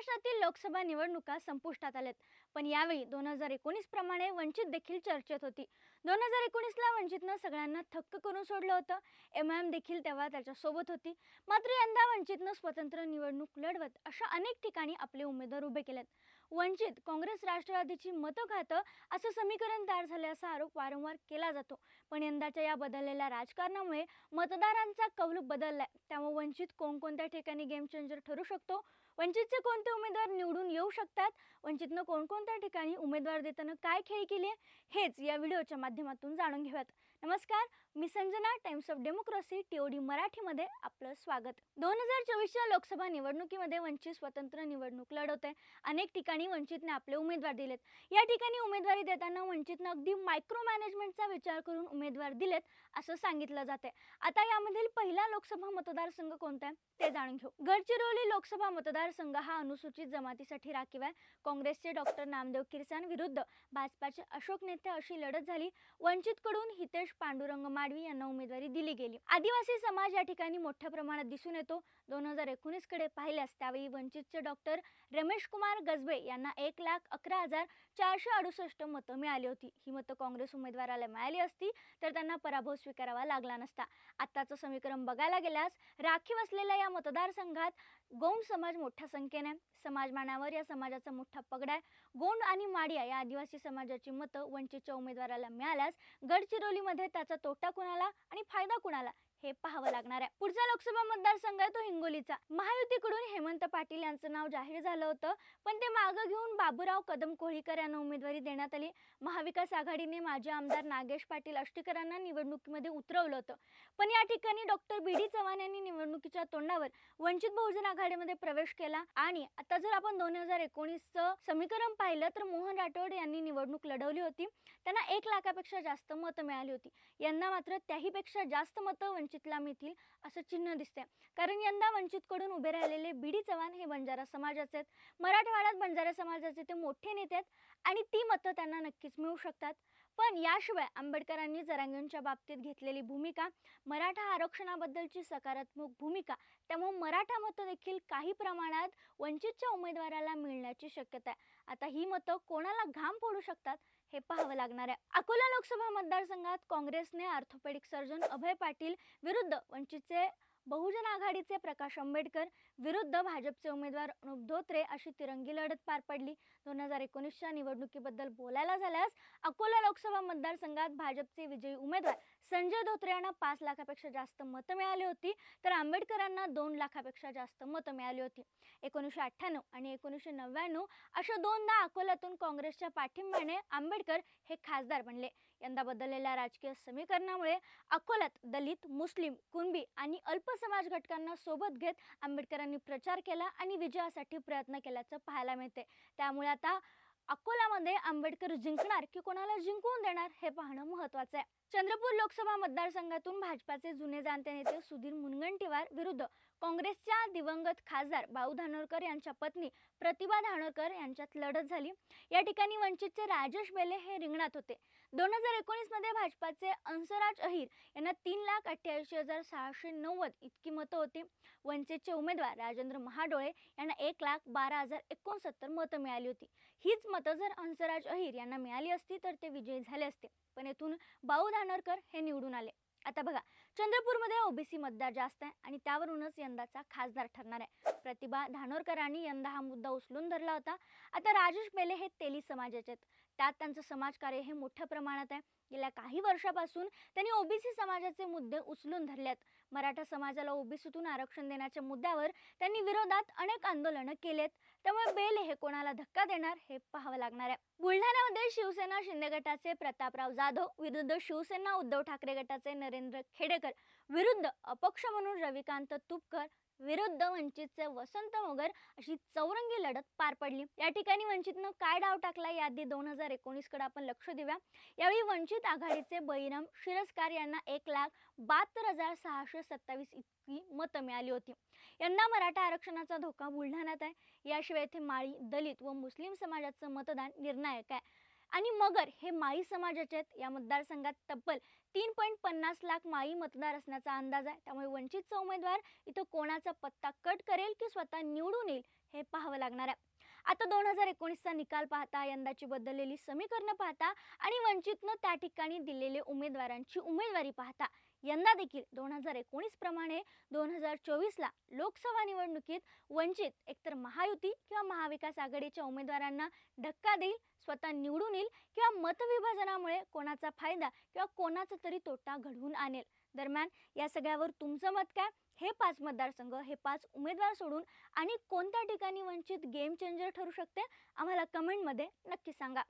महाराष्ट्रातील लोकसभा निवडणुका संपुष्टात आल्यात. पण यावेळी दोन हजार एकोणीस प्रमाणे वंचित देखील चर्चेत होती. दोन हजार एकोणीसला वंचितनं सगळ्यांना थक्क करून सोडलं होतं. एम आय एम देखील तेव्हा त्याच्यासोबत होती. मात्र यंदा वंचितनं स्वतंत्र निवडणूक लढवत अशा अनेक ठिकाणी आपले उमेदवार उभे केलेत. वंचित काँग्रेस राष्ट्रवादीची मतं खातं असं समीकरण तयार झाल्याचा आरोप वारंवार केला जातो. पण यंदाच्या या बदललेल्या राजकारणामुळे मतदारांचा कौल बदललाय. त्यामुळे वंचित कोणकोणत्या ठिकाणी गेम चेंजर ठरू शकतो? वंचितचे कोणते उमेदवार निवडून येऊ शकतात वंचितनं कोणकोणत्या ठिकाणी उमेदवार देताना काय खेळ केली आहे हेच या व्हिडिओच्या माध्यमातून जाणून घेऊयात. नमस्कार मी Sanjana times of democracy TOD मराठीमध्ये आपलं स्वागत. दोन हजार चोवीसच्या लोकसभा निवडणुकीमध्ये वंचित स्वतंत्र निवडणूक लढवत आहे. अनेक ठिकाणी वंचितने आपले उमेदवार दिलेत. या ठिकाणी उमेदवारी देताना वंचितनं अगदी मायक्रो मॅनेजमेंटचा विचार करून उमेदवार दिलेत असं सांगितलं जाते आता यामधील पहिला लोकसभा मतदारसंघ कोणता आहे ते जाणून घेऊ. गडचिरोली लोकसभा मतदारसंघ हा अनुसूचित जमातीसाठी राखीव काँग्रेसचे डॉक्टर नामदेव किरसान विरुद्ध भाजपाचे अशोक नेते अशी लढत झाली. वंचितकडून हितेश पांडुरंग माडवी यांना उमेदवारी दिली गेली. आदिवासी समाज या ठिकाणी मोठ्या प्रमाणात दिसून येतो. दोन हजार एकोणीसकडे पाहिल्यास त्यावेळी वंचितचे डॉक्टर रमेश कुमार गजबे यांना एक लाख अकरा हजार चारशे अडुसष्ट मतं मिळाली होती. ही मतं काँग्रेस उमेदवाराला मिळाली असती तर त्यांना पराभव स्वीकारावा लागला नसता. आत्ताचं समीकरण बघायला गेल्यास राखीव असलेल्या या मतदारसंघात गौंड समाज मोठ्या संख्येने समाजमानावर या समाजाचा मोठा पगडा आहे. गोंड आणि माडिया या आदिवासी समाजाची मतं वंचितच्या उमेदवाराला मिळाल्यास गडचिरोलीमध्ये त्याचा तोटा कुणाला आणि फायदा कुणाला हे पाहावं लागणार आहे. पुढचा लोकसभा मतदारसंघ आहे तो हिंगोलीचा. महायुतीकडून हेमंत पाटील यांचं नाव जाहीर झालं होतं. पण ते मागं घेऊन बाबूराव कदम कोळीकर यांना उमेदवारी देण्यात आली. महाविकास आघाडीने माजी आमदार नागेश पाटील अष्टीकरांना निवडणुकीमध्ये उतरवलं होतं. पण या ठिकाणी डॉक्टर बी. डी. चव्हाण यांनी निवडणुकीच्या तोंडावर वंचित बहुजन आघाडीमध्ये प्रवेश केला. आणि आता जर आपण दोन हजार एकोणीसचं समीकरण पाहिलं तर मोहन राठोड यांनी निवडणूक लढवली होती. त्यांना एक लाखापेक्षा जास्त मतं मिळाली होती. यांना मात्र त्याहीपेक्षा जास्त मतं वंचितला मिळतील असं चिन्ह दिसतंय. कारण यंदा वंचितकडून उभे राहिलेले बी. डी. चव्हाण हे बंजारा समाजाचे आहेत. मराठवाड्यात बंजारा समाजाचे ते मोठे नेते आहेत आणि ती मतं त्यांना नक्कीच मिळू शकतात. पण याशिवाय आंबेडकरांनी जरांगणच्या बाबतीत घेतलेली भूमिका मराठा आरक्षणाबद्दलची सकारात्मक भूमिका त्यामुळे मराठा मतं देखील काही प्रमाणात वंचितच्या उमेदवाराला मिळण्याची शक्यता आहे. आता ही मतं कोणाला घाम फोडू शकतात हे पाहावं लागणार आहे. अकोला लोकसभा मतदारसंघात काँग्रेसने ऑर्थोपेडिक सर्जन अभय पाटील विरुद्ध वंचितचे बहुजन आघाडीचे प्रकाश आंबेडकर विरुद्ध भाजपचे उमेदवार अनुप धोत्रे अशी तिरंगी लढत पार पडली. दोन हजार एकोणीसच्या निवडणुकीबद्दल बोलायला झाल्यास अकोला लोकसभा मतदारसंघात भाजपचे विजयी उमेदवार संजय धोत्रे यांना पाच लाखापेक्षा जास्त मतं मिळाली होती. तर आंबेडकरांना दोन लाखापेक्षा जास्त मतं मिळाली होती. एकोणीसशे अठ्ठ्याण्णव आणि एकोणीसशे नव्याण्णव अशा दोनदा अकोल्यातून काँग्रेसच्या पाठिंब्याने आंबेडकर हे खासदार बनले. यंदा बदललेल्या राजकीय समीकरणामुळे अकोल्यात दलित मुस्लिम कुणबी आणि अल्पसमाज घटकांना सोबत घेत आंबेडकरांनी प्रचार केला आणि विजयासाठी प्रयत्न केल्याचं पाहायला मिळते त्यामुळे आता अकोल्यामध्ये आंबेडकर जिंकणार की कोणाला जिंकवून देणार हे पाहणं महत्वाचं आहे. चंद्रपूर लोकसभा मतदारसंघातून भाजपाचे जुने जाणते नेते सुधीर मुनगंटीवार विरुद्ध काँग्रेसच्या दिवंगत खासदार बाऊ धानोरकर यांच्या पत्नी प्रतिभा धानोरकर यांच्यात लढत झाली. या ठिकाणी वंचितचे राजेश बेले हे रिंगणात होते. दोन हजार एकोणीसमध्ये भाजपाचे अंसराज अहिर यांना तीन लाख अठ्ठ्याऐंशी हजार सहाशे नव्वद इतकी मतं होती. वंचितचे उमेदवार राजेंद्र महाडोळे यांना एक लाख बारा हजार एकोणसत्तर मतं मिळाली होती. हीच मतं जर अंसराज अहिर यांना मिळाली असती तर ते विजयी झाले असते. पण येथून बाऊ धानोरकर हे निवडून आले. आता बघा चंद्रपूरमध्ये ओबीसी मतदार जास्त आहे आणि त्यावरूनच यंदाचा खासदार ठरणार आहे. प्रतिभा धानोरकरांनी यंदा हा मुद्दा उचलून धरला होता. आता राजेश बेले हे तेली समाजाचे आहेत. त्यात त्यांचं समाजकार्य हे मोठ्या प्रमाणात आहे. गेल्या काही वर्षापासून त्यांनी ओबीसी समाजाचे मुद्दे उचलून धरले आहेत मराठा समाजाला ओबीसीतून आरक्षण देण्याच्या मुद्द्यावर त्यांनी विरोधात अनेक आंदोलनं केलेत. त्यामुळे बेल हे कोणाला धक्का देणार हे पाहावं लागणार आहे. बुलढाण्यामध्ये शिवसेना शिंदे गटाचे प्रतापराव जाधव विरुद्ध शिवसेना उद्धव ठाकरे गटाचे नरेंद्र खेडेकर विरुद्ध अपक्ष म्हणून रविकांत तुपकर विरुद्ध वंचितचे वसंत मोगर अशी चौरंगी लढत पार पडली. या ठिकाणी वंचितनं काय डाव टाकला याआधी दोन हजार एकोणीसकडे आपण लक्ष देऊया. यावेळी वंचित आघाडीचे बहिरम शिरस्कार यांना एक लाख बहात्तर हजार सहाशे सत्तावीस इतकी मतं मिळाली होती. यंदा मराठा आरक्षणाचा धोका बुलढाण्यात आहे. याशिवाय इथे माळी दलित व मुस्लिम समाजाचं मतदान निर्णायक आहे. आणि मगर हे माई समाजाचे आहेत. या मतदारसंघात तब्बल तीन पॉईंट पन्नास लाख माई मतदार असण्याचा अंदाज आहे. त्यामुळे वंचितचा उमेदवार इथं कोणाचा पत्ता कट करेल की स्वतः निवडून येईल हे पाहावं लागणार आहे. आता दोन हजार एकोणीसचा निकाल पाहता यंदाची बदललेली समीकरणं पाहता आणि वंचितनं त्या ठिकाणी दिलेले उमेदवारांची उमेदवारी पाहता यंदा देखील दोन हजार एकोणीस प्रमाणे दोन हजार चोवीसला लोकसभा निवडणुकीत वंचित एकतर महायुती किंवा महाविकास आघाडीच्या उमेदवारांना धक्का देईल स्वतः निवडून येईल किंवा मतविभाजनामुळे कोणाचा फायदा किंवा कोणाचा तरी तोटा घडवून आणेल. दरम्यान या सगळ्यावर तुमचं मत काय? हे पाच मतदारसंघ हे पाच उमेदवार सोडून आणि कोणत्या ठिकाणी वंचित गेम चेंजर ठरू शकते? आम्हाला कमेंटमध्ये नक्की सांगा.